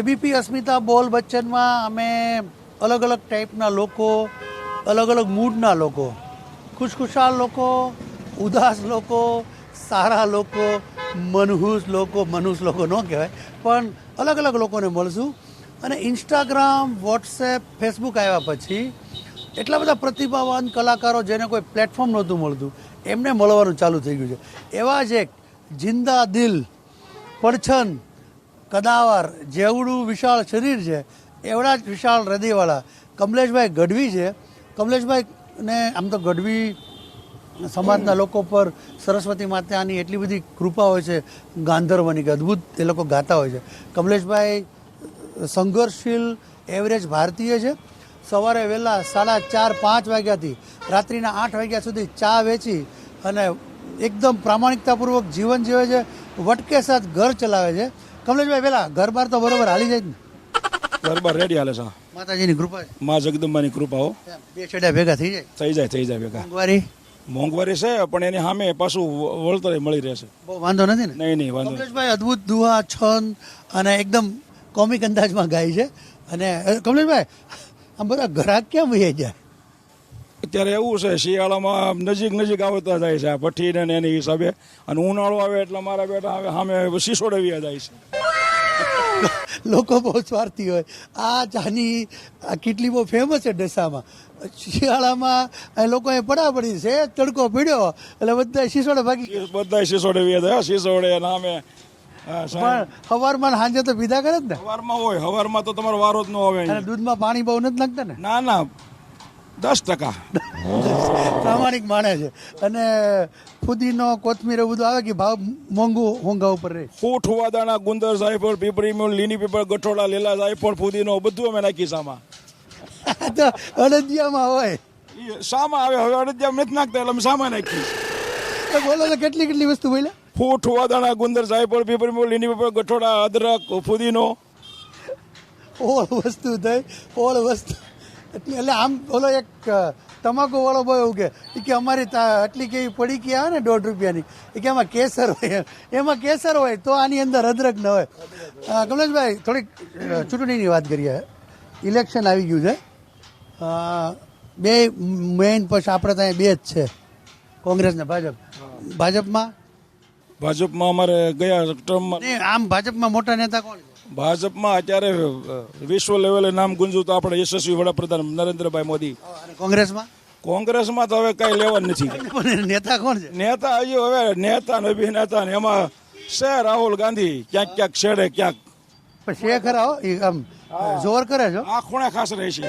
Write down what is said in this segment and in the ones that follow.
ABP અસ્મિતા બોલ બચ્ચનમાં અમે અલગ અલગ ટાઈપના લોકો, અલગ અલગ મૂડના લોકો, ખુશખુશાલ લોકો, ઉદાસ લોકો, સારા લોકો, મનહૂસ લોકો મનહૂસ લોકો ન કહેવાય, પણ અલગ અલગ લોકોને મળશું. અને ઇન્સ્ટાગ્રામ, વોટ્સએપ, ફેસબુક આવ્યા પછી એટલા બધા પ્રતિભાવાન કલાકારો જેને કોઈ પ્લેટફોર્મ નહોતું મળતું, એમને મળવાનું ચાલુ થઈ ગયું છે. એવા જ એક જિંદા દિલ, પડછન કદાવર જેવડું વિશાળ શરીર છે, એવડા જ વિશાળ હૃદયવાળા. કમલેશભાઈ ગઢવી છે. કમલેશભાઈ ને આમ તો ગઢવી સમાજના લોકો પર સરસ્વતી માતાની એટલી બધી કૃપા હોય છે, ગાંધર્વની કે અદ્ભુત એ લોકો ગાતા હોય છે. કમલેશભાઈ સંઘર્ષશીલ એવરેજ ભારતીય છે. સવારે વહેલા સાડા ચાર, પાંચ વાગ્યાથી રાત્રિના આઠ વાગ્યા સુધી ચા વેચી અને એકદમ પ્રામાણિકતાપૂર્વક જીવન જીવે છે. વટકે સાથ ઘર ચલાવે છે. કમલેશભાઈ પેલા ઘર બાર તો બરોબર હાલી જાય ને ને. બાર રેડી હાલે છે. માતાજીની કૃપા છે માં જગદંબાની હો બે છેડા ભેગા થઈ જાય. થઈ જાય થઈ જાય ભેગા. મોંઘવારી? મોંઘવારી છે પણ એની સામે પાછું વળતર મળી રહેશે. બહુ વાંધો નથી ને? નહીં નહીં વાંધો. કમલેશભાઈ અદ્ભુત દુહા છંદ અને એકદમ કોમિક અંદાજમાં ગાય છે. અને કમલેશભાઈ આમ બધા ઘરાક કેમ વહી જાય? અત્યારે એવું છે શિયાળામાં નજીક નજીક આવતા જાય છે આ ભઠ્ઠી ને એની હિસાબે. અને ઉનાળો આવે એટલે મારા બેટા હવે સામે શીશોડવ્યા જાય છે. લોકો બહુ સ્વાર્થી હોય. આ ચાની આ કેટલી બહુ ફેમસ છે ડસામાં. શિયાળામાં લોકો લોકોએ પડાપડી છે તડકો પીડ્યો એટલે બધા શીશોડે ભાગી બધા શીશોડવ્યા જાય શીશોડે નામે. પણ સવારમાં સાંજે તો પીધા કરે જ ને? સવારમાં હોય સવારમાં તો તમારો વારો જ ન આવે દૂધમાં પાણી બહુ નથી નાખતા ને? ના ના. દસ ટકા. પ્રામાણિક માણે છે. અને ફુદીનો કોથમીર એવું બધું આવે કે ભાવ મોંઘું મોંઘા ઉપર રહે. ફૂટ વાદાણા ગુંદર જાયફળ પીપળી મૂળ લીની પીપળ ગઠોડા લીલા જાયફળ ફુદીનો બધું અમે નાખી સામાં તો અડદિયામાં હોય. સામાં આવે હવે અડદિયા નથી નાખતા એટલે અમે સામા નાખી બોલો તો કેટલી કેટલી વસ્તુ બોલ્યા ફૂટ વાદાણા ગુંદર જાયફળ પીપળી મૂળ લીની પીપળ ગઠોડા અદરક ફુદીનો. ઓળ વસ્તુ થઈ ઓળ વસ્તુ. એટલે એટલે આમ બોલો એક તમાકુવાળો તમાકુ વાળો બોય એવું કે કે અમારી આટલી કેવી પડી કે આવે ને દોઢ રૂપિયાની. એ કે એમાં કેસર હોય. એમાં કેસર હોય તો આની અંદર અદરક ન હોય. કમલેશભાઈ થોડીક ચૂંટણીની વાત કરીએ. ઇલેક્શન આવી ગયું છે. બે મેઇન પક્ષ આપણે ત્યાં બે જ છે. કોંગ્રેસ ને ભાજપ. ભાજપમાં? ભાજપમાં અમારે ગયા ટર્મમાં આમ ભાજપમાં મોટા નેતા કોણ ભાજપમાં અત્યારે વિશ્વ લેવલે નામ ગુંજવું તો આપણે યશસ્વી વડાપ્રધાન નરેન્દ્રભાઈ મોદી. કોંગ્રેસમાં? કોંગ્રેસમાં તો હવે કઈ લેવા નથી. નેતા કોણ છે? નેતા હજી હવે નેતા ને અભિનેતા ને એમાં છે રાહુલ ગાંધી. ક્યાંક ક્યાંક છેડે ક્યાંક. પણ છે ખરા આમ જોર કરે છો આ ખૂણે ખાસ રહે છે.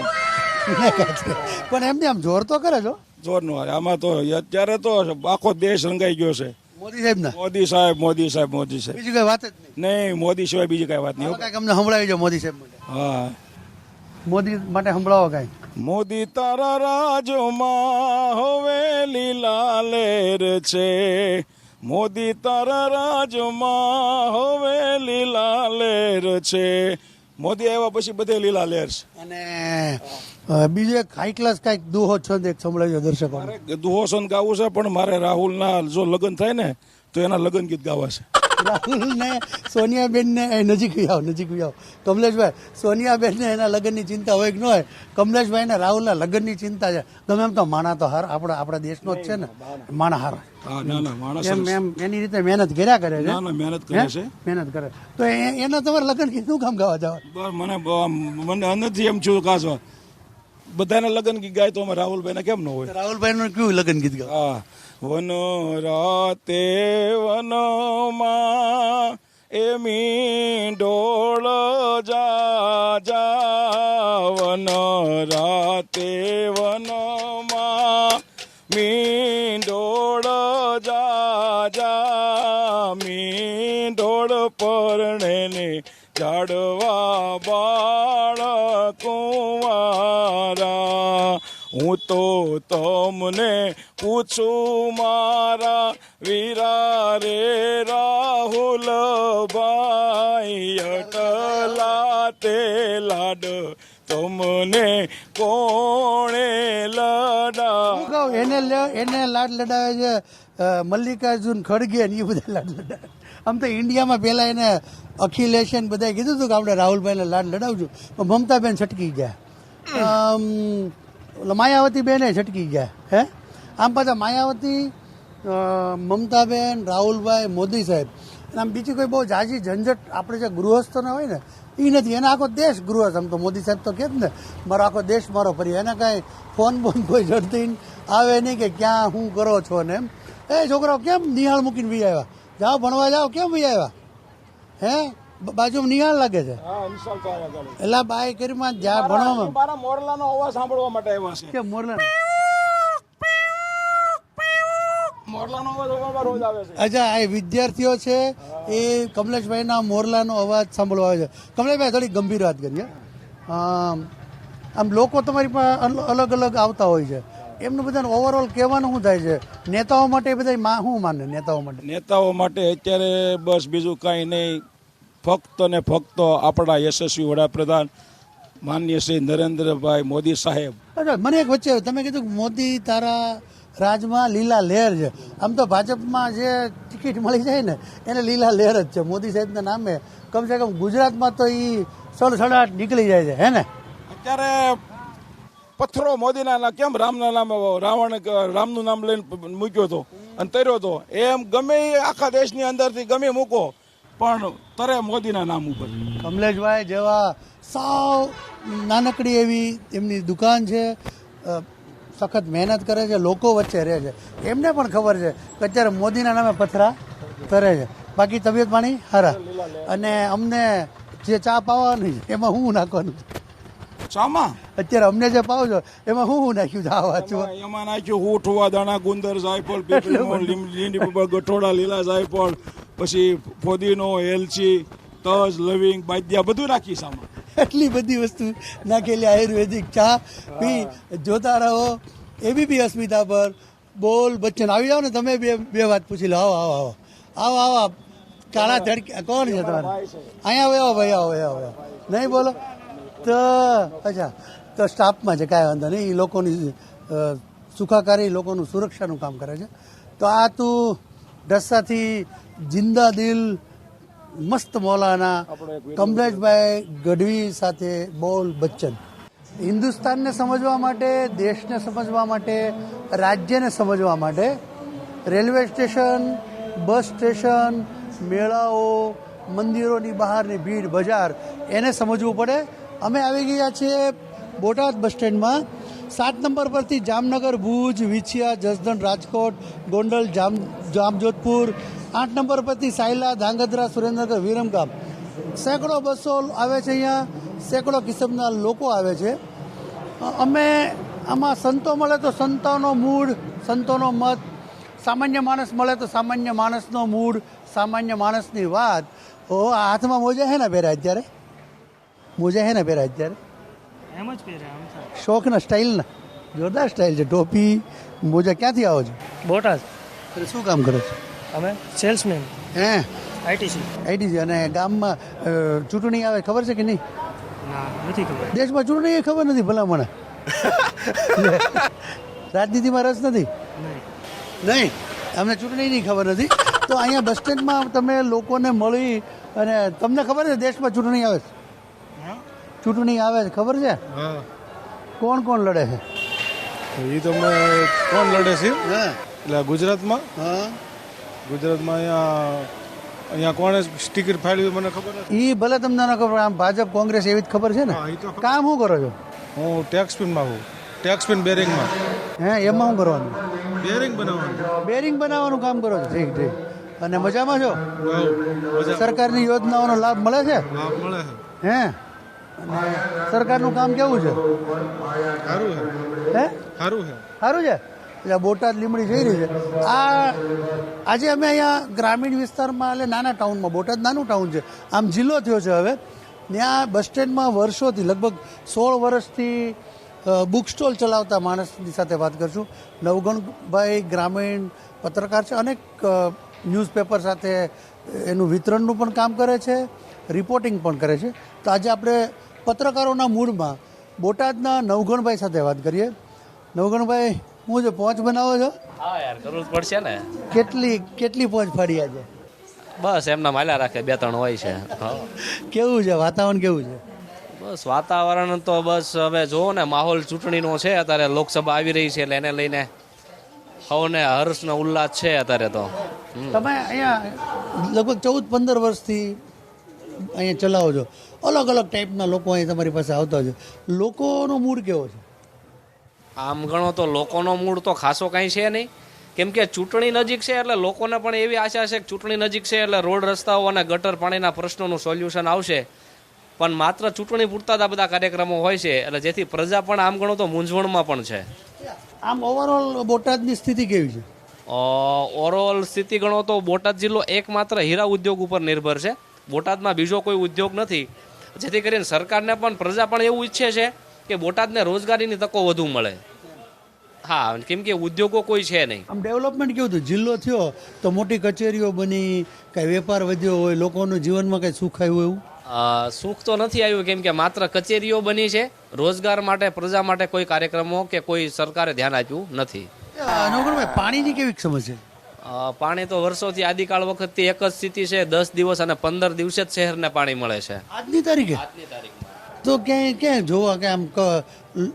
પણ એમને આમ જોર તો કરે છો જોરનું આમાં તો અત્યારે તો આખો દેશ રંગાઈ ગયો છે. મોદી સાહેબ ના મોદી સાહેબ મોદી સાહેબ મોદી સાહેબ. બીજી કઈ વાત જ નહીં? નહીં મોદી સિવાય બીજી કઈ વાત નહીં કઈ અમને સંભળાવી મોદી સાહેબ માટે. હા. મોદી માટે સંભળાવો કાંઈ. મોદી તારા રાજમાં હવે લીલા લેર છે. મોદી તારા રાજમાં હવે લીલા લેર છે. મોદી આવ્યા પછી બધે લીલા લેર છે. અને બીજે એક હાઈ ક્લાસ કાંઈક દુહો છંદ એક સંભળાવી છે દર્શકો મારે છંદ ગાવું છે પણ મારે રાહુલના જો લગ્ન થાય ને તો એના લગ્ન ગીત ગાવા છે. રાહુલ ને સોનિયાબેન એ નજીક આવ નજીક આવ. કમલેશભાઈ સોનિયાબેનને એના લગ્નની ચિંતા હોય કે ન હોય? કમલેશભાઈને રાહુલના લગ્નની ચિંતા છે. ગમે એમ તો માણા તો હાર આપણા આપણા દેશનો જ છે ને. માણા હાર. એમ એમ એની રીતે મહેનત કર્યા કરે છે. મહેનત કરે છે. મહેનત કરે. તો એના તમારે લગ્ન કીધું કામ ગાવા જવા? મને મને એમ છું કાસો બધાને લગ્ન ગીત ગાય તો અમે રાહુલભાઈને કેમ ન હોય? રાહુલભાઈ નું કયું લગ્ન ગીત ગાય હા. વનો રાતે વનોમાં એમી ડોળ જા જા વન રાતે વનોમાં મી ડોળ જા જા મી ડોળ પરણે જાડવા બાળ કુંવારા. હું તો તમને પૂછું મારા વીરા રે રાહુલ ભાઈ અટલા તે લાડ તમને કોણે લડા એને એને લાડ લડાવે છે મલ્લિકાર્જુન ખડગે ને એ બધા લાડ લડાવે આમ તો ઇન્ડિયામાં પહેલાં એને અખિલેશ ને બધાએ કીધું હતું કે આપણે રાહુલભાઈને લાડ લડાવજો. પણ મમતાબેન છટકી ગયા. આમ, માયાવતી બેને છટકી ગયા હે? આમ પાછા માયાવતી મમતાબેન રાહુલભાઈ મોદી સાહેબ. અને આમ બીજી કોઈ બહુ જાજી ઝંઝટ આપણે જે ગૃહસ્થોને હોય ને એ નથી. એને આખો દેશ ગૃહસ્થ. આમ તો મોદી સાહેબ તો કે ને મારો આખો દેશ મારો ફરી. એને કાંઈ ફોન બોન કોઈ જડતી આવે નહીં કે ક્યાં હું કરો છો ને એમ. એ છોકરાઓ કેમ નિહાળ મૂકીને વી આવ્યા? જાઓ ભણવા જાઓ કેમ વી આવ્યા? હે? બાજુ બાજુમાં નિહાળ લાગે છે? એટલે બાય કરીમાં જ્યાં ભણવામાં મોરલાનો અવાજ સાંભળવા માટે આવ્યા છે. કે મોરલા મોરલાનો અવાજ અમારા રોજ આવે છે અચ્છા આ વિદ્યાર્થીઓ છે એ કમલેશભાઈના મોરલાનો અવાજ સાંભળવા આવે છે. કમલેશભાઈ થોડી ગંભીર વાત કરીએ. આમ આમ લોકો તમારી પાસે અલ- અલગ અલગ આવતા હોય છે. એમનું બધાને ઓવરઓલ કહેવાનું શું થાય છે? નેતાઓ માટે બધા મા શું માને નેતાઓ માટે? નેતાઓ માટે અત્યારે બસ બીજું કાંઈ નહીં. ફક્ત ને ફક્ત આપણા યશસ્વી વડાપ્રધાન માન્ય શ્રી નરેન્દ્રભાઈ મોદી સાહેબ. અચ્છા મને એક વચ્ચે તમે કીધું મોદી તારા રાજમાં લીલા લહેર છે. આમ તો ભાજપમાં જે ટિકિટ મળી જાય ને એને લીલા લહેર જ છે. મોદી સાહેબના નામે કમસે કમ ગુજરાતમાં તો એ સડસડાટ નીકળી જાય છે હે ને? અત્યારે પથ્થરો મોદીના ના કેમ રામના નામે રાવણ રામનું નામ લઈને મૂક્યો હતો અને તર્યો હતો. એમ ગમે આખા દેશની અંદરથી ગમે મૂકો પણ તરે મોદીના નામ ઉપર. કમલેશભાઈ જેવા સાવ નાનકડી એવી એમની દુકાન છે. સખત મહેનત કરે છે લોકો વચ્ચે રહે છે. એમને પણ ખબર છે કે અત્યારે મોદીના નામે પથરા તરે છે. બાકી તબિયત પાણી હારા. અને અમને જે ચા પાવાની એમાં હું નાખવાનું ચામાં? અત્યારે અમને જે પાવ છો એમાં હું હું નાખ્યું છે આ વાંચવા એમાં નાખ્યું હું ઠુવા દાણા ગુંદર જાયફળ લીંડી ગઠોડા લીલા જાયફળ પછી ફોદીનો એલચી તજ લવિંગ બાદિયા બધું નાખી સામાં એટલી બધી વસ્તુ નાખેલી આયુર્વેદિક ચા. પી જોતા રહો એબી બી અસ્મિતા પર બોલ બચ્ચન. આવી જાઓ ને તમે બે બે વાત પૂછી લો. આવો આવો આવો. આવો આવો. કાળા તડકે કોણ છે તમારે? અહીંયા આવો આવો ભાઈ આવો આવો. નહીં બોલો? તો અચ્છા. તો સ્ટાફમાં છે કાંઈ વાંધો નહીં. એ લોકોની સુખાકારી લોકોનું સુરક્ષાનું કામ કરે છે. તો આ તું ઢસ્સાથી જિંદા દિલ મસ્ત મૌલાના કમલેશભાઈ ગઢવી સાથે બોલ બચ્ચન. હિન્દુસ્તાનને સમજવા માટે દેશને સમજવા માટે રાજ્યને સમજવા માટે રેલવે સ્ટેશન બસ સ્ટેશન મેળાઓ મંદિરોની બહારની ભીડ બજાર એને સમજવું પડે. અમે આવી ગયા છીએ બોટાદ બસ સ્ટેન્ડમાં. સાત નંબર પરથી જામનગર ભુજ વિછિયા જસદણ રાજકોટ ગોંડલ જામ જામજોધપુર આઠ નંબર પરથી સાયલા ધાંગધ્રા સુરેન્દ્રનગર વિરમગામ. સેંકડો બસો આવે છે અહીંયા. સેંકડો કિસમના લોકો આવે છે. અમે આમાં સંતો મળે તો સંતોનો મૂડ સંતોનો મત. સામાન્ય માણસ મળે તો સામાન્ય માણસનો મૂડ સામાન્ય માણસની વાત. ઓ આ હાથમાં મોજા હે ને પહેર્યા અત્યારે? મોજા હે ને પહેર્યા અત્યારે? એમ જ પહેર્યા શોખના સ્ટાઇલના જોરદાર સ્ટાઇલ છે. ટોપી મોજા ક્યાંથી આવો છો? બોટાદ. શું કામ કરો છો? અમે સેલ્સમેન. હે? આઈટીસી. આઈટીસી અને ગામમાં ચૂંટણી આવે ખબર છે કે નહીં? ના નથી ખબર. દેશમાં ચૂંટણી ખબર નથી ભલા મને. રાજનીતિમાં રસ નથી? નહીં. નહીં? અમને ચૂંટણીની ખબર નથી. તો અહીંયા બસ સ્ટેન્ડમાં તમે લોકોને મળી અને તમને ખબર છે દેશમાં ચૂંટણી આવે છે? ચૂંટણી આવે છે ખબર છે? હા. કોણ કોણ લડે છે? એ તો કોણ લડે છે? હા. એટલે ગુજરાતમાં? હા. ગુજરાતમાં અહીંયા અહીંયા કોણે સ્ટીકર ફાડ્યું મને ખબર નથી. એ ભલે તમને ન ખબર આમ ભાજપ કોંગ્રેસ એવી જ ખબર છે ને. કામ શું કરો છો? હું ટેક્સ પિનમાં હું ટેક્સ પિન બેરિંગમાં હે એમાં શું કરવાનું? બેરિંગ બનાવવાનું. બેરિંગ બનાવવાનું કામ કરો છો? ઠીક ઠીક. અને મજામાં છો? સરકારની યોજનાઓનો લાભ મળે છે? લાભ મળે છે. હે? સરકારનું કામ કેવું છે? સારું છે. હે? સારું છે. સારું છે? એટલે બોટાદ લીમડી જઈ રહી છે. આ આજે અમે અહીંયા ગ્રામીણ વિસ્તારમાં એટલે નાના ટાઉનમાં, બોટાદ નાનું ટાઉન છે. આમ જિલ્લો થયો છે હવે. ત્યાં બસ સ્ટેન્ડમાં વર્ષોથી, લગભગ સોળ વર્ષથી બુક સ્ટોલ ચલાવતા માણસની સાથે વાત કરશું નવગણભાઈ ગ્રામીણ પત્રકાર છે. અનેક ન્યૂઝપેપર સાથે એનું વિતરણનું પણ કામ કરે છે, રિપોર્ટિંગ પણ કરે છે. તો આજે આપણે પત્રકારોના મૂડમાં બોટાદના નવગણભાઈ સાથે વાત કરીએ. નવગણભાઈ હું જે પહોંચ બનાવો છો? હા યાર કરવું જ પડશે ને. કેટલી કેટલી પહોંચ ફાડી આજે? બસ એમના માલ્યા રાખે બે ત્રણ હોય છે. કેવું છે? વાતાવરણ કેવું છે? બસ વાતાવરણ તો બસ હવે જુઓ ને માહોલ ચૂંટણીનો છે અત્યારે લોકસભા આવી રહી છે એટલે એને લઈને સૌને હર્ષનો ઉલ્લાસ છે અત્યારે તો. તમે અહીંયા લગભગ ચૌદ પંદર વર્ષથી અહીંયા ચલાવો છો. અલગ અલગ ટાઈપના લોકો અહીં તમારી પાસે આવતા છે. લોકોનો મૂડ કેવો છે? આમ ગણો તો લોકોનો મૂળ તો ખાસો કાંઈ છે નહીં. કેમ કે ચૂંટણી નજીક છે એટલે લોકોને પણ એવી આશા છે કે ચૂંટણી નજીક છે એટલે રોડ રસ્તાઓ અને ગટર પાણીના પ્રશ્નોનું સોલ્યુશન આવશે. પણ માત્ર ચૂંટણી પૂરતા જ આ બધા કાર્યક્રમો હોય છે એટલે જેથી પ્રજા પણ આમ ગણો તો મૂંઝવણમાં પણ છે. આમ ઓવરઓલ બોટાદની સ્થિતિ કેવી છે? ઓવરઓલ સ્થિતિ ગણો તો બોટાદ જિલ્લો એકમાત્ર હીરા ઉદ્યોગ ઉપર નિર્ભર છે. બોટાદમાં બીજો કોઈ ઉદ્યોગ નથી. જેથી કરીને સરકારને પણ પ્રજા પણ એવું ઈચ્છે છે કે બોટાદને રોજગારીની તકો વધુ મળે. હા કેમ કે ઉદ્યોગો કોઈ છે નહીં. આમ ડેવલપમેન્ટ કેવું હતું? જિલ્લો થયો તો મોટી કચેરીઓ બની કાંઈ વેપાર વધ્યો હોય લોકોનું જીવનમાં કંઈ સુખ આવ્યું એવું? સુખ તો નથી આવ્યું કેમ કે માત્ર કચેરીઓ બની છે. રોજગાર માટે પ્રજા માટે કોઈ કાર્યક્રમો કે કોઈ સરકારે ધ્યાન આપ્યું નથી. પાણીની કેવી સમસ્યા પાણી તો વર્ષોથી આદિકાળ વખતથી એક જ સ્થિતિ છે. દસ દિવસ અને પંદર દિવસે જ શહેરને પાણી મળે છે. આજની તારીખે. તો ક્યાંય ક્યાંય જોવા કે આમ ક-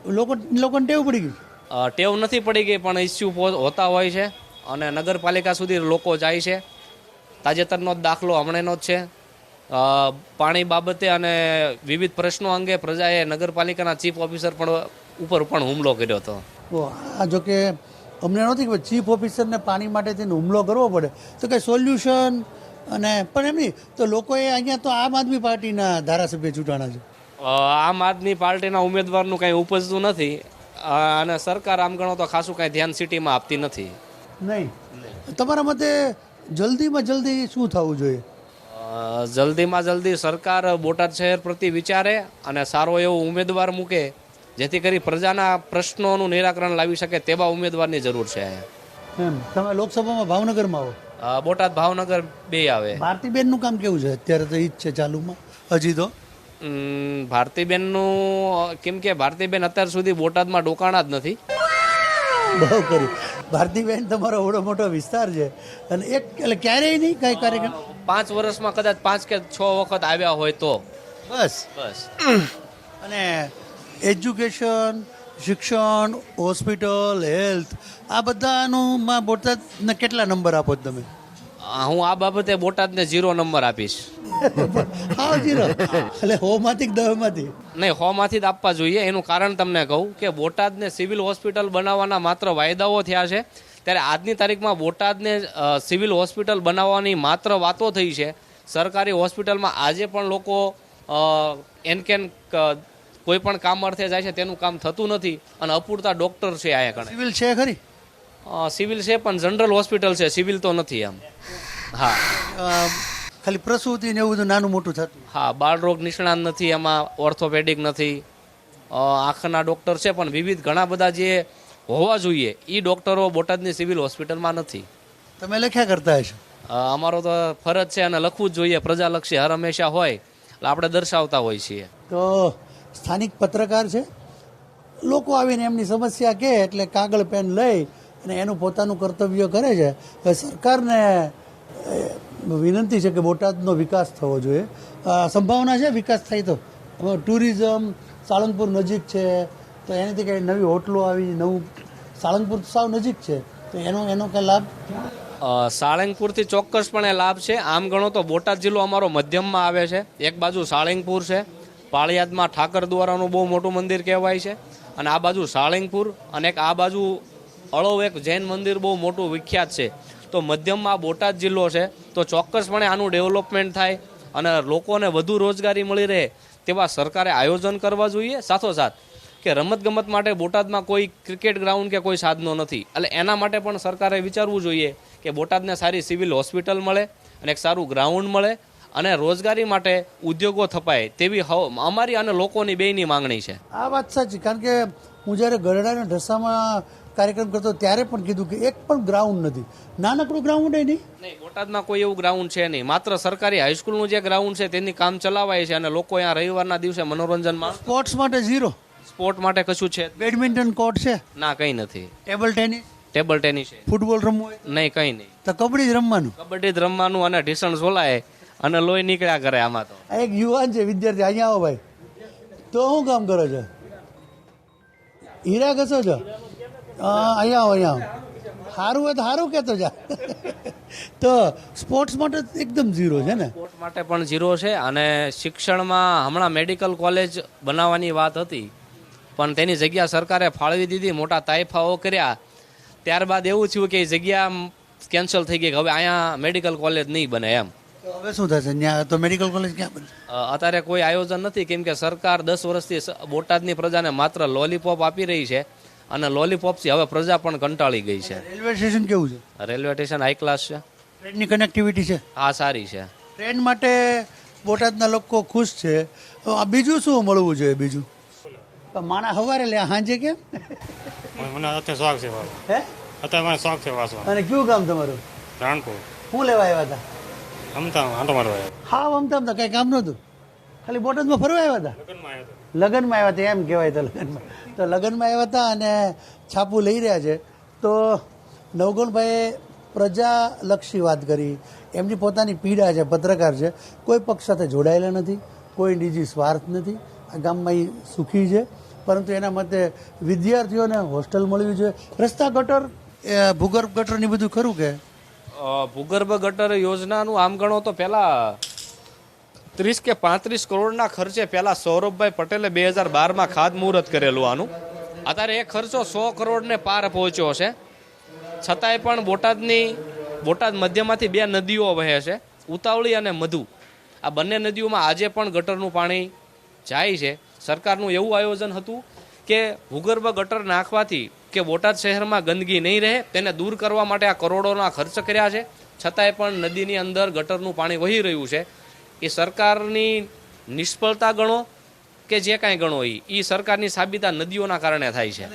લોકો લોકોને ટેવ પડી ગઈ? ટેવ નથી પડી ગઈ પણ ઇસ્યુ હોતા હોય છે અને નગરપાલિકા સુધી લોકો જાય છે. તાજેતરનો જ દાખલો હમણાંનો જ છે. પાણી બાબતે અને વિવિધ પ્રશ્નો અંગે પ્રજાએ નગરપાલિકાના ચીફ ઓફિસર પણ ઉપર પણ હુમલો કર્યો હતો. આ જો કે અમને નથી કે ચીફ ઓફિસરને પાણી માટે તેને હુમલો કરવો પડે. તો કંઈ સોલ્યુશન અને પણ એમ નહીં તો લોકોએ અહીંયા તો આમ આદમી પાર્ટીના ધારાસભ્ય ચૂંટાણા છે. આમ આદમી પાર્ટીના ઉમેદવારનું કાંઈ ઉપજતું નથી. અને સરકાર આમ ગણો તો ખાસું કાંઈ ધ્યાન સિટીમાં આપતી નથી. નહીં. તમારા મતે જલ્દીમાં જલ્દી શું થવું જોઈએ? જલ્દીમાં જલ્દી સરકાર બોટાદ શહેર પ્રતિ વિચારે અને સારો એવો ઉમેદવાર મૂકે જેથી કરી પ્રજાના પ્રશ્નોનું નિરાકરણ લાવી શકે તેવા ઉમેદવારની જરૂર છે તમે લોકસભામાં ભાવનગરમાં આવો. બોટાદ ભાવનગર બે આવે. ભારતીબેનનું કામ કેવું છે? અત્યારે તો ઈ જ છે ચાલુમાં. હજી તો. ભારતીબેનનું કેમ કે ભારતીબેન અત્યાર સુધી બોટાદમાં ડોકાણા જ નથી. બહુ કર્યું ભારતીબેન તમારો એવડો મોટો વિસ્તાર છે. અને એક એટલે ક્યારેય નહીં કઈ કાર્યક્રમ? પાંચ વર્ષમાં કદાચ પાંચ કે છ વખત આવ્યા હોય તો. બસ. બસ. અને એજ્યુકેશન શિક્ષણ હોસ્પિટલ હેલ્થ આ બધાનું માં બોટાદને કેટલા નંબર આપો તમે? હું આ બાબતે બોટાદને ઝીરો નંબર આપીશ. હા ઝીરો એટલે હોમાંથી કે દહમાંથી નહીં હોમાંથી જ આપવા જોઈએ. એનું કારણ તમને કહું કે બોટાદને સિવિલ હોસ્પિટલ બનાવવાના માત્ર વાયદાઓ થયા છે. ત્યારે આજની તારીખમાં બોટાદને સિવિલ હોસ્પિટલ બનાવવાની માત્ર વાતો થઈ છે. સરકારી હોસ્પિટલમાં આજે પણ લોકો એનકેન કોઈ પણ કામ અર્થે જાય છે તેનું કામ થતું નથી. અને અપૂરતા ડોક્ટર છે આયા કણે સિવિલ છે ખરી? સિવિલ છે પણ જનરલ હોસ્પિટલ છે. સિવિલ તો નથી એમ. હા. ખાલી પ્રસૂતિ ને એવું બધું નાનું મોટું થતું. હા બાળરોગ નિષ્ણાત નથી એમાં ઓર્થોપેડિક નથી. આંખના ડૉક્ટર છે પણ વિવિધ ઘણા બધા જે હોવા જોઈએ એ ડૉક્ટરો બોટાદની સિવિલ હોસ્પિટલમાં નથી. તમે લખ્યા કરતા હશો. અમારો તો ફરજ છે અને લખવું જ જોઈએ. પ્રજાલક્ષી હર હંમેશા હોય એટલે આપણે દર્શાવતા હોઈએ છીએ. તો સ્થાનિક પત્રકાર છે લોકો આવીને એમની સમસ્યા કહે એટલે કાગળ પેન લઈ અને એનું પોતાનું કર્તવ્ય કરે છે હવે સરકારને વિનંતી છે કે બોટાદનો વિકાસ થવો જોઈએ. સંભાવના છે વિકાસ થાય તો? ટુરિઝમ, સાળંગપુર નજીક છે, તો એનાથી કંઈ નવી હોટલો આવી, નવું સાળંગપુર સાવ નજીક છે, તો એનો એનો કંઈ લાભ? સાળંગપુરથી ચોક્કસપણે લાભ છે. આમ ગણો તો બોટાદ જિલ્લો અમારો મધ્યમમાં આવે છે. એક બાજુ સાળંગપુર છે. પાળિયાદમાં ઠાકર દ્વારાનું બહુ મોટું મંદિર કહેવાય છે. અને આ બાજુ સાળંગપુર અને એક આ બાજુ અળવ એક જૈન મંદિર બહુ મોટું વિખ્યાત છે. તો મધ્યમમાં બોટાદ જિલ્લો છે. તો ચોક્કસપણે આનું ડેવલપમેન્ટ થાય અને લોકોને વધુ રોજગારી મળી રહે તેવા સરકારે આયોજન કરવા જોઈએ. સાથોસાથ કે રમતગમત માટે બોટાદમાં કોઈ ક્રિકેટ ગ્રાઉન્ડ કે કોઈ સાધનો નથી. એટલે એના માટે પણ સરકારે વિચારવું જોઈએ કે બોટાદને સારી સિવિલ હોસ્પિટલ મળે અને એક સારું ગ્રાઉન્ડ મળે અને રોજગારી માટે ઉદ્યોગો થપાય તેવી હવ- અમારી અને લોકોની બેયની માંગણી છે. આ વાત સાચી. કારણ કે હું જ્યારે ગરડાના ઢસામાં કાર્યક્રમ કરતો ત્યારે પણ કીધું કે એક પણ ગ્રાઉન્ડ નથી. નાનકડું ગ્રાઉન્ડ નહીં. નહીં બોટાદમાં કોઈ એવું ગ્રાઉન્ડ છે નહીં. માત્ર સરકારી હાઈસ્કૂલનું જે ગ્રાઉન્ડ છે તેની કામ ચલાવાય છે અને લોકો અહીંયા રવિવારના દિવસે મનોરંજનમાં સ્પોર્ટ્સ માટે ઝીરો સ્પોર્ટ માટે કશું છે બેડમિન્ટન કોર્ટ છે. ના કંઈ નથી. ટેબલ ટેનિસ ટેબલ ટેનિસ છે. ફૂટબોલ રમવું હોય નહીં કંઈ નહીં. તો કબડ્ડી જ રમવાનું. કબડ્ડી જ રમવાનું અને ઢીસણ સોલાય અને લોહી નીકળ્યા કરે આમાં તો. એક યુવાન છે વિદ્યાર્થી અહીંયા આવો ભાઈ. તો શું કામ કરો છો? હીરા કસો છો? અહીંયા આવો અહીંયા આવો. સારું હોય તો સારું કહેતો જા. તો સ્પોર્ટ્સ માટે એકદમ ઝીરો છે ને? સ્પોર્ટ્સ માટે પણ ઝીરો છે અને શિક્ષણમાં હમણાં મેડિકલ કોલેજ બનાવવાની વાત હતી. પણ તેની જગ્યા સરકારે ફાળવી દીધી મોટા તાઇફાઓ કર્યા. ત્યારબાદ એવું થયું કે એ જગ્યા કેન્સલ થઈ ગઈ કે હવે અહીંયા મેડિકલ કોલેજ નહીં બને એમ. હવે શું થશે? ત્યાં તો મેડિકલ કોલેજ ક્યાં બનશે અત્યારે કોઈ આયોજન નથી કેમ કે સરકાર દસ વર્ષથી બોટાદની પ્રજાને માત્ર લોલીપોપ આપી રહી છે. અને લોલીપોપથી હવે પ્રજા પણ કંટાળી ગઈ છે. રેલવે સ્ટેશન કેવું છે? રેલવે સ્ટેશન હાઈ ક્લાસ છે. ટ્રેનની કનેક્ટિવિટી છે? હા સારી છે. ટ્રેન માટે બોટાદના લોકો ખુશ છે. તો આ બીજું શું મળવું જોઈએ બીજું? તો માણા હવારે લે સાંજે કેમ? મને અત્યારે શોખ છે હે? અત્યારે મને શોખ છે વાંચવાનો અને કયું કામ તમારું? રાણપુર. શું લેવા આવ્યા હતા? અમતા આંટો મારવા આવ્યો. હા અમતા અમતા કઈ કામ નહોતું. ખાલી બોટાદમાં ફરવા આવ્યા હતા. લગ્નમાં આવ્યા હતા, એમ કહેવાય તો લગ્નમાં. તો લગ્નમાં આવ્યા હતા અને છાપું લઈ રહ્યા છે. તો નવગુણભાઈએ પ્રજાલક્ષી વાત કરી. એમની પોતાની પીડા છે, પત્રકાર છે. કોઈ પક્ષ સાથે જોડાયેલા નથી, કોઈ નિજી સ્વાર્થ નથી. આ ગામમાં એ સુખી છે. પરંતુ એના મતે વિદ્યાર્થીઓને હોસ્ટેલ મળવી જોઈએ. રસ્તા ગટર ભૂગર્ભ ગટરની બધું ખરું કે? ભૂગર્ભ ગટર યોજનાનું આમ ગણો તો પહેલા ત્રીસ કે પાંત્રીસ કરોડના ખર્ચે પહેલા સૌરભભાઈ પટેલે બે હજાર બારમાં ખાતમુહૂર્ત કરેલું આનું. અત્યારે એ ખર્ચો સો કરોડને પાર પહોંચ્યો છે છતાંય પણ બોટાદની, બોટાદ મધ્યમાંથી બે નદીઓ વહે છે, ઉતાવળી અને મધુ. આ બંને નદીઓમાં આજે પણ ગટરનું પાણી જાય છે. સરકારનું એવું આયોજન હતું કે ભૂગર્ભ ગટર નાખવાથી કે બોટાદ શહેરમાં ગંદકી નહીં રહે, તેને દૂર કરવા માટે આ કરોડોના ખર્ચ કર્યા છે. છતાંય પણ નદીની અંદર ગટરનું પાણી વહી રહ્યું છે. એ સરકારની નિષ્ફળતા ગણો કે જે કાંઈ ગણો એ એ સરકારની સાબિતા નદીઓના કારણે થાય છે.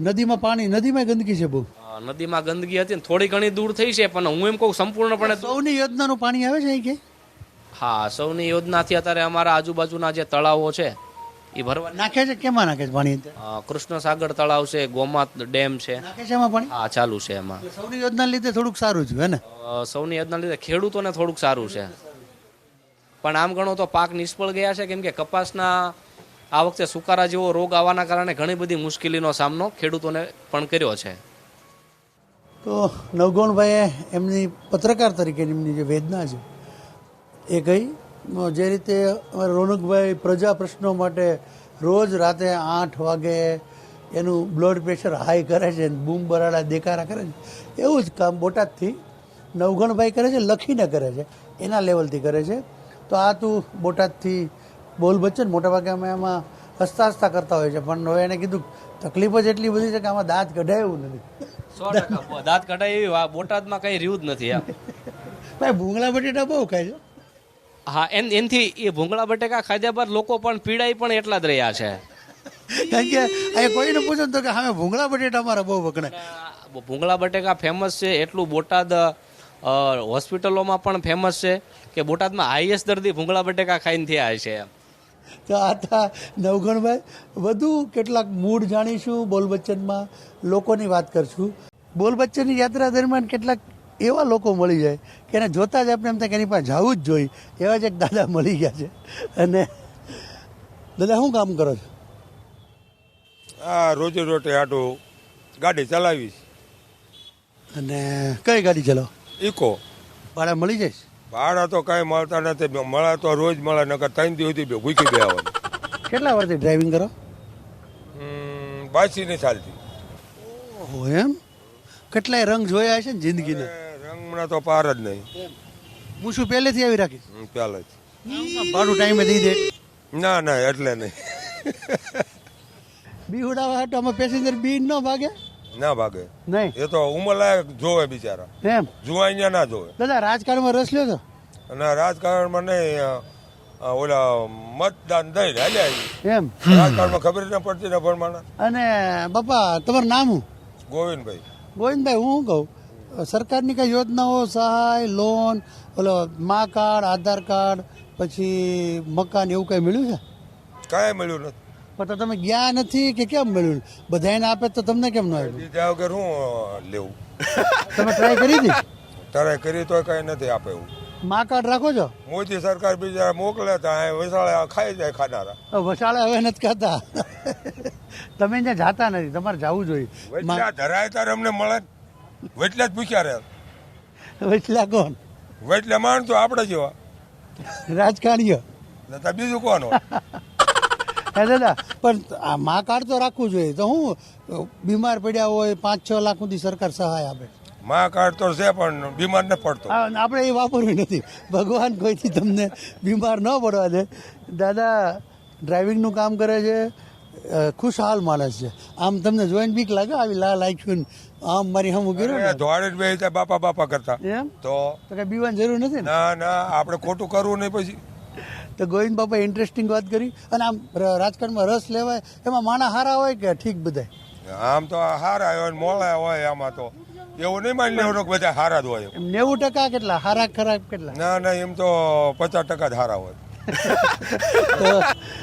નદીમાં પાણી નદીમાં ગંદકી છે બહુ. નદીમાં ગંદકી હતી ને થોડી ઘણી દૂર થઈ છે પણ હું એમ કહું સંપૂર્ણપણે સૌની યોજનાનું પાણી આવે છે કે? હા સૌની યોજનાથી અત્યારે અમારા આજુબાજુના જે તળાવો છે એ ભરવા નાખે છે? કેમાં નાખે છે પાણી કૃષ્ણ સાગર તળાવ છે ગોમાત ડેમ છે. નાખે છે એમાં પાણી? હા ચાલુ છે એમાં. સૌની યોજના લીધે થોડુંક સારું છે ને? સૌની યોજના લીધે ખેડૂતોને થોડુંક સારું છે. પણ આમ ગણો તો પાક નિષ્ફળ ગયા છે કેમ કે કપાસના આ વખતે સુકારા જેવો રોગ આવવાના કારણે ઘણી બધી મુશ્કેલીનો સામનો ખેડૂતોને પણ કર્યો છે. તો નવગુણભાઈએ એમની પત્રકાર તરીકે એમની જે વેદના છે એ કહી જે રીતે અમારા રોનકભાઈ પ્રજા પ્રશ્નો માટે રોજ રાતે આઠ વાગે એનું બ્લડ પ્રેશર હાઈ કરે છે બૂમ બરાડા દેકારા કરે છે. એવું જ કામ બોટાદથી નવઘણભાઈ કરે છે લખીને કરે છે. એના લેવલથી કરે છે. તો આ તું બોટાદથી બોલ બચ્ચન મોટાભાગે અમે એમાં હસતા હસતા કરતા હોય છે. પણ હવે એને કીધું તકલીફ જ એટલી બધી છે કે આમાં દાંત કઢાય એવું નથી. સો ટકા. દાંત કઢાય એવી બોટાદમાં કઈ રહ્યું જ નથી ભાઈ ભૂંગળા બટેટા બહુ ખાય છે. હા એન એનથી એ ભૂંગળા બટેકા ખાધા બાદ લોકો પણ પીડાઈ પણ એટલા જ રહ્યા છે. કારણ કે એ કોઈને પૂછો તો કે હવે ભૂંગળા બટેટા અમારા બહુ વખણાય. ભૂંગળા બટેકા ફેમસ છે એટલું બોટાદ હોસ્પિટલોમાં પણ ફેમસ છે કે બોટાદમાં હાઈએસ્ટ દર્દી ભૂંગળા બટેકા ખાઈને થયા છે. એમ તો આ હતા નવગણભાઈ વધુ કેટલાક મૂળ જાણીશું બોલ બચ્ચનમાં? લોકોની વાત કરશું. બોલ બચ્ચનની યાત્રા દરમિયાન કેટલાક એવા લોકો મળી જાય કે એને જોતા જ આપણે એમ થાય કે એની પાસે જવું જ જોઈએ. એવા જ એક દાદા મળી ગયા છે. અને દાદા શું કામ કરો છો? આ રોજે રોટે આટો ગાડી ચલાવીશ. અને કઈ ગાડી ચલાવો? ઇકો ભાડા મળી જાય ભાડા તો કાંઈ મળતા નથી. મળે તો રોજ મળે નકર ત્રણ દિવસથી ભૂખી ગયા હોય કેટલા વર્ષથી ડ્રાઇવિંગ કરો? બાસી નહીં ચાલતી. ઓહો એમ? કેટલાય રંગ જોયા છે ને જિંદગીના? રંગમાં તો પાર જ નહીં. હું શું પહેલેથી આવી રાખીશ હું પહેલા જ ભાડું ટાઈમે દઈ દે. ના ના એટલે નહીં. બી ઉડાવવા હાટો અમે પેસેન્જર બી ન ભાગે? ના ભાગે. નહીં. એ તો ઉંમરલાયક જોવે બિચારા. એમ. જુવાનિયા ના જોવે. દાદા રાજકારણમાં રસ લ્યો છો અને રાજકારણમાં નહીં ઓલા મતદાન દઈ હાલ્યા એમ. રાજકારણમાં ખબર ન પડતી ને ભણવાના. અને બાપા તમારું નામ શું? ગોવિંદભાઈ. ગોવિંદભાઈ હું કહું? સરકારની કઈ યોજનાઓ સહાય લોન ઓલો મા કાર્ડ આધાર કાર્ડ પછી મકાન એવું કઈ મળ્યું છે? કાંઈ મળ્યું નથી. પણ તો તમે ગયા નથી કે કેમ મળ્યું? બધાને આપે તો તમને કેમ ન આપ્યું? દીધા વગર શું લેવું? તમે ટ્રાય કરી હતી? ટ્રાય કરી તો કઈ નથી આપે એવું. મા કાર્ડ રાખો છો? મોદી સરકાર બીજા મોકલે વિશાળે ખાઈ જાય ખાનારા. વસાળે હવે નથી ખાતા. તમે ત્યાં જાતા નથી તમારે જવું જોઈએ. ધરાય ત્યારે અમને મળે. વચલા જ ભૂખ્યા રહ્યા વચલા કોણ? વચલે માણ તો આપણે જેવા. રાજકારણીઓ. દાદા બીજું કોણ હે દાદા પણ આ મા કાર્ડ તો રાખવું જોઈએ. તો હું બીમાર પડ્યા હોય પાંચ છ લાખ સુધી સરકાર સહાય આપે. માં કાર્ડ તો છે પણ બીમાર ન પડતો. આપણે એ વાપરવું નથી. ભગવાન કોઈથી તમને બીમાર ન પડવા દે. દાદા ડ્રાઇવિંગનું કામ કરે છે ખુશહાલ માણસ છે. આમ તમને જોઈને બીક લાગે આવી લા આખ્યું આમ મારી હમ કર્યું ને? ધોળે જ બે બાપા બાપા કરતા. એમ? તો કઈ બીવાની જરૂર નથી ના? ના આપણે ખોટું કરવું નહીં પછી. તો ગોવિંદ બાપા ઇન્ટરેસ્ટિંગ વાત કરી. અને આમ રાજકારણમાં રસ લેવાય એમાં માણા હારા હોય કે ઠીક બધાય? આમ તો હારા હોય મોળા હોય આમાં તો. એવું નહીં માની લેવાનું બધા હારા જ હોય. નેવું ટકા કેટલા? હારા ખરાબ કેટલા? ના ના એમ તો પચાસ ટકા જ હારા હોય.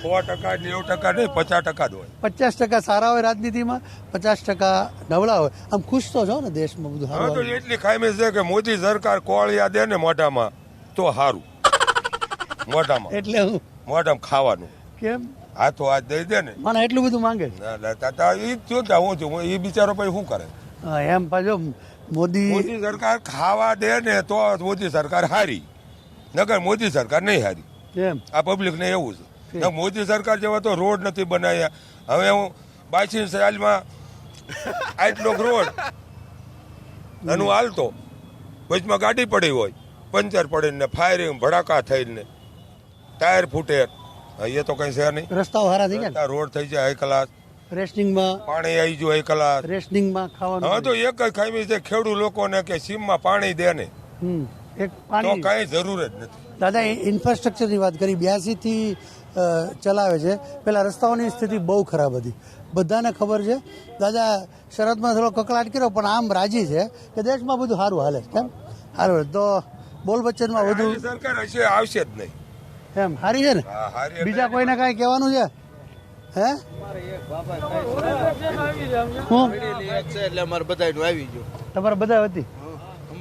સો ટકા નેવું ટકા નહીં પચાસ ટકા જ હોય. પચાસ ટકા સારા હોય રાજનીતિમાં પચાસ ટકા નબળા હોય. આમ ખુશ તો છો ને દેશમાં બધું હા તો એટલી ખામી છે કે મોદી સરકાર કોળિયા દે ને મોઢામાં તો સારું મોઢામાં. એટલે હું? મોઢામાં ખાવાનું. કેમ? હા તો આજ દઈ દે ને. મને એટલું બધું માંગે ના ના તાતા એ જો હું છું એ બિચારો પછી શું કરે? એમ પાછો મોદી મોદી સરકાર ખાવા દે ને તો મોદી સરકાર હારી. નગર મોદી સરકાર નહીં હારી. આ પબ્લિકને એવું છે. મોદી સરકાર જેવા તો રોડ નથી બનાવ્યા. હવે હું બાયસી સાલમાં આટલો રોડ અને હું હાલતો. વચમાં ગાડી પડી હોય પંચર પડીને ફાયરિંગ ભડાકા થઈને. ટાયર ફૂટે. એ તો કઈ છે નહીં. રસ્તાઓ હારા થઈ ગયા રોડ થઈ જાય હાઈ કલાક ને રેશનિંગમાં પાણી આવી ગયું હાઈ કલાક રેશનિંગમાં હવે ખાવાનું તો એક જ ખામી છે ખેડૂત લોકોને કે સીમમાં પાણી દે ને એક તો કઈ જરૂર જ નથી. દાદા ઇન્ફ્રાસ્ટ્રક્ચરની વાત કરી બ્યાસીથી ચલાવે છે. પેલા રસ્તાઓની સ્થિતિ બહુ ખરાબ હતી. બધાને ખબર છે. દાદા શરતમાં થોડો કકળાટ કર્યો પણ આમ રાજી છે કે દેશમાં બધું સારું હાલે કેમ? સારું તો બોલ બચ્ચનમાં વધુ. સરકાર હશે આવશે જ નહીં. એમ હારી છે ને? હા, હારી એટલે બીજા કોઈને કાંઈ કહેવાનું છે? હે? હું? એટલે અમારે બધાનું આવી ગયું. તમારે બધા હતી?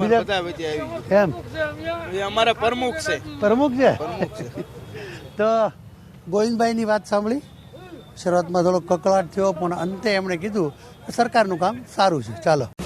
બીજા- એમ? અમારા પ્રમુખ છે. પ્રમુખ છે? તો ગોવિંદભાઈની વાત સાંભળી? શરૂઆતમાં થોડો કકળાટ થયો પણ અંતે એમણે કીધું કે સરકારનું કામ સારું છે. ચાલો.